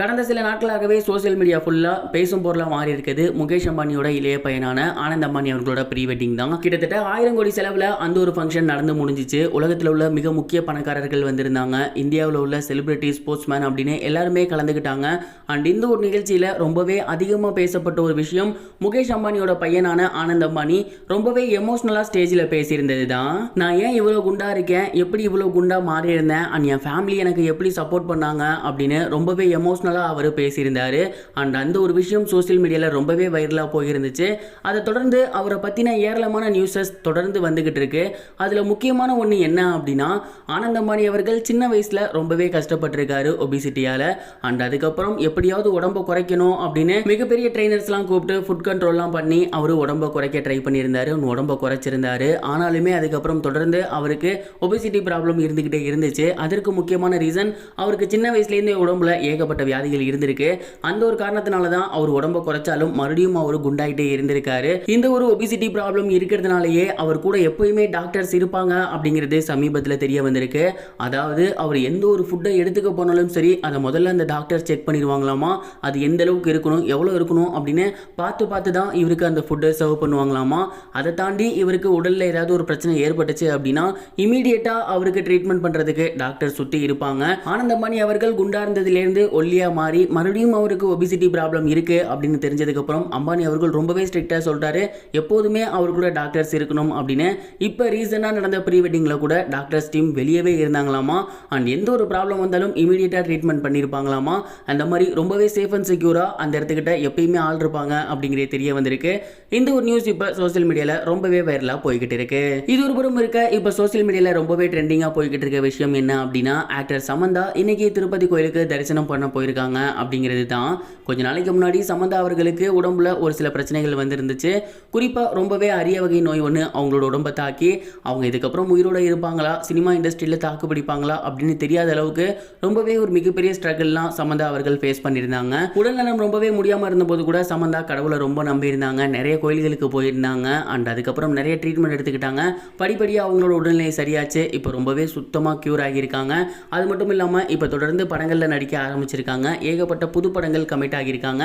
கடந்த சில நாட்களாகவே சோஷியல் மீடியா ஃபுல்லாக பேசும் பொருளாக மாறி இருக்குது முகேஷ் அம்பானியோட இளைய பையனான ஆனந்த் அம்பானி அவர்களோட ப்ரீ வெட்டிங் தான். கிட்டத்தட்ட ஆயிரம் கோடி செலவில் அந்த ஒரு ஃபங்க்ஷன் நடந்து முடிஞ்சிச்சு. உலகத்தில் உள்ள மிக முக்கிய பணக்காரர்கள் வந்திருந்தாங்க. இந்தியாவில் உள்ள செலிபிரிட்டி ஸ்போர்ட்ஸ்மேன் அப்படின்னு எல்லாருமே கலந்துக்கிட்டாங்க அண்ட் இந்த ஒரு நிகழ்ச்சியில் ரொம்பவே அதிகமாக பேசப்பட்ட ஒரு விஷயம் முகேஷ் அம்பானியோட பையனான ஆனந்த் அம்பானி. ரொம்பவே எமோஷ்னலாக ஸ்டேஜில் பேசியிருந்தது தான். நான் ஏன் இவ்வளோ குண்டாக இருக்கேன்? எப்படி இவ்வளோ குண்டாக மாறி இருந்தேன் அண்ட் என் ஃபேமிலி எனக்கு எப்படி சப்போர்ட் பண்ணாங்க? அப்படின்னு ரொம்பவே எமோஷ்னலாக அவர் பேசியிருந்தாரு. அண்ட் அந்த ஒரு விஷயம் சோசியல் மீடியாவில் ரொம்பவே வைரலாக போயிருந்துச்சு. அதை தொடர்ந்து அவரை பற்றின ஏராளமான நியூஸஸ் தொடர்ந்து வந்துகிட்டு இருக்கு. அதில் முக்கியமான ஒன்று என்ன அப்படின்னா ஆனந்த் அம்பானி அவர்கள் சின்ன வயசில் ரொம்பவே கஷ்டப்பட்டிருக்காரு ஒபிசிட்டியால் அண்ட் அதுக்கப்புறம் எப்படியாவது உடம்ப குறைக்கணும் அப்படின்னு மிகப்பெரிய ட்ரைனர்ஸ்லாம் கூப்பிட்டு ஃபுட் கண்ட்ரோல்லாம் பண்ணி அவர் உடம்ப குறைக்க ட்ரை பண்ணியிருந்தாரு. உடம்ப குறைச்சிருந்தாரு. ஆனாலுமே அதுக்கப்புறம் தொடர்ந்து அவருக்கு ஒபிசிட்டி ப்ராப்ளம் இருந்துக்கிட்டே இருந்துச்சு. அதற்கு முக்கியமான ரீசன் அவருக்கு சின்ன வயசுலேருந்தே உடம்புல ஏகப்பட்ட வியாதிகள் இருந்திருக்கு. அந்த ஒரு காரணத்தினால தான் அவர் உடம்ப குறைச்சாலும் மறுபடியும் அவர் குண்டாயிட்டே இருந்திருக்காரு. இந்த ஒரு ஒபிசிட்டி ப்ராப்ளம் இருக்கிறதுனாலயே அவர் கூட எப்பயுமே டாக்டர்ஸ் இருப்பாங்க அப்படிங்கிறது சமீபத்தில் தெரிய வந்திருக்கு. அதாவது அவர் எந்த ஒரு ஃபுட்டை எடுத்துக்க போனாலும் சரி அதை முதல்ல அந்த டாக்டர் செக் பண்ணிடுவாங்களாமா? அது எந்த அளவுக்கு இருக்கணும்? எவ்வளோ இருக்கணும்? அப்படின்னு பார்த்து பார்த்து தான் இவருக்கு அந்த ஃபுட்டை சர்வ் பண்ணுவாங்களாமா? அதை தாண்டி இவருக்கு உடலில் ஏதாவது ஒரு பிரச்சனை ஏற்பட்டுச்சு அப்படின்னா இமீடியட்டாக அவருக்கு ட்ரீட்மெண்ட் பண்ணுறதுக்கு டாக்டர் சுற்றி இருப்பாங்க. ஆனந்தமணி அவர்கள் குண்டா இருந்ததுலேருந்து ஒல்லியாக மாறி மறுபடியும் அவருக்கு ஒபிசிட்டி ப்ராப்ளம் இருக்கு அப்படின்னு தெரிஞ்சதுக்கப்புறம் அம்பானி அவர்கள் ரொம்பவே ஸ்ட்ரிக்டாக சொல்கிறாரு எப்போதுமே அவர் கூட டாக்டர்ஸ் இருக்கணும் அப்படின்னு. இப்போ ரீசெண்டாக நடந்த ப்ரீ வெட்டிங்கில் கூட டாக்டர்ஸ் டீம் வெளியவே இருந்தாங்களாமா? அண்ட் எந்த ஒரு ப்ராப்ளம் வந்தாலும் இமீடியட்டாக ட்ரீட்மெண்ட் பண்ணியிருப்பாங்களாமா அந்த மாதிரி ரொம்பவே சேஃப் அண்ட் செக்யூராக அந்த இடத்துக்கிட்ட எப்பயுமே ஆள் இருப்பாங்க அப்படிங்கிறே தெரிய வந்திருக்கு. இந்த ஒரு நியூஸ் இப்போ சோஷியல் மீடியாவில் ரொம்பவே வைரலாக போய்கிட்டு இருக்கு. இது ஒரு புறம் இருக்க இப்போ சோஷியல் மீடியாவில் ரொம்பவே ட்ரெண்டிங்காக போய்கிட்டு இருக்க விஷயம் என்ன அப்படின்னா ஆக்டர் சமந்தா இன்னைக்கு திருப்பதி கோயிலுக்கு தரிசனம் பண்ண போயிருக்கு இருக்காங்க அப்படிங்கிறது தான். கொஞ்ச நாளைக்கு முன்னாடி சமந்தா அவர்களுக்கு உடம்புல ஒரு சில பிரச்சனைகள் வந்திருந்துச்சு. குறிப்பாக ரொம்பவே அரிய வகை நோய் ஒன்று அவங்களோட உடம்பை தாக்கி அவங்க இதுக்கப்புறம் உயிரோட இருப்பாங்களா சினிமா இண்டஸ்ட்ரியில் தாக்கு பிடிப்பாங்களா அப்படின்னு தெரியாத அளவுக்கு ரொம்பவே ஒரு மிகப்பெரிய ஸ்ட்ரகிள்லாம் சமந்தா அவர்கள் ஃபேஸ் பண்ணியிருந்தாங்க. உடல்நலம் ரொம்பவே முடியாமல் இருந்தபோது கூட சமந்தா கடவுளை ரொம்ப நம்பியிருந்தாங்க. நிறைய கோயில்களுக்கு போயிருந்தாங்க. அண்ட் அதுக்கப்புறம் நிறைய ட்ரீட்மெண்ட் எடுத்துக்கிட்டாங்க. படிப்படியாக அவங்களோட உடல்நிலை சரியாச்சு. இப்போ ரொம்பவே சுத்தமாக க்யூர் ஆகியிருக்காங்க. அது மட்டும் இல்லாமல் இப்போ தொடர்ந்து படங்களில் நடிக்க ஆரம்பிச்சிருக்காங்க. ஏகப்பட்ட புது படங்கள் கமிட் ஆகியிருக்காங்க.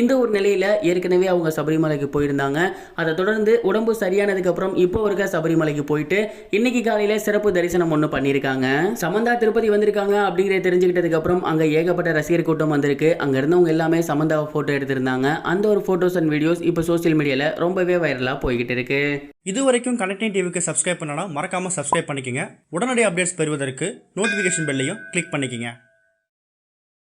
இந்த ஒரு நிலையில் ஏற்கனவே அவங்க சபரிமலைக்கு போயிருந்தாங்க. அதை தொடர்ந்து உடம்பு சரியானதுக்கப்புறம் இப்போ இருக்க சபரிமலைக்கு போயிட்டு இன்னைக்கு காலையில் சிறப்பு தரிசனம் ஒன்று பண்ணியிருக்காங்க. சமந்தா திருப்பதி வந்திருக்காங்க அப்படிங்கிறத தெரிஞ்சுக்கிட்டதுக்கு அப்புறம் அங்கே ஏகப்பட்ட ரசிகர் கூட்டம் வந்திருக்கு. அங்கே இருந்தவங்க எல்லாமே சமந்தாவை ஃபோட்டோ எடுத்திருந்தாங்க. அந்த ஒரு ஃபோட்டோஸ் அண்ட் வீடியோஸ் இப்போ சோஷியல் மீடியாவில் ரொம்பவே வைரலாக போய்கிட்டு இருக்கு. இது வரைக்கும் கனெக்டிங் டிவிக்கு சப்ஸ்கிரைப் பண்ணனா மறக்காம சப்ஸ்கிரைப் பண்ணிக்கங்க. உடனடி அப்டேட்ஸ் பெறுவதற்கு நோட்டிஃபிகேஷன் பெல்லையும் கிளிக் பண்ணிக்கங்க.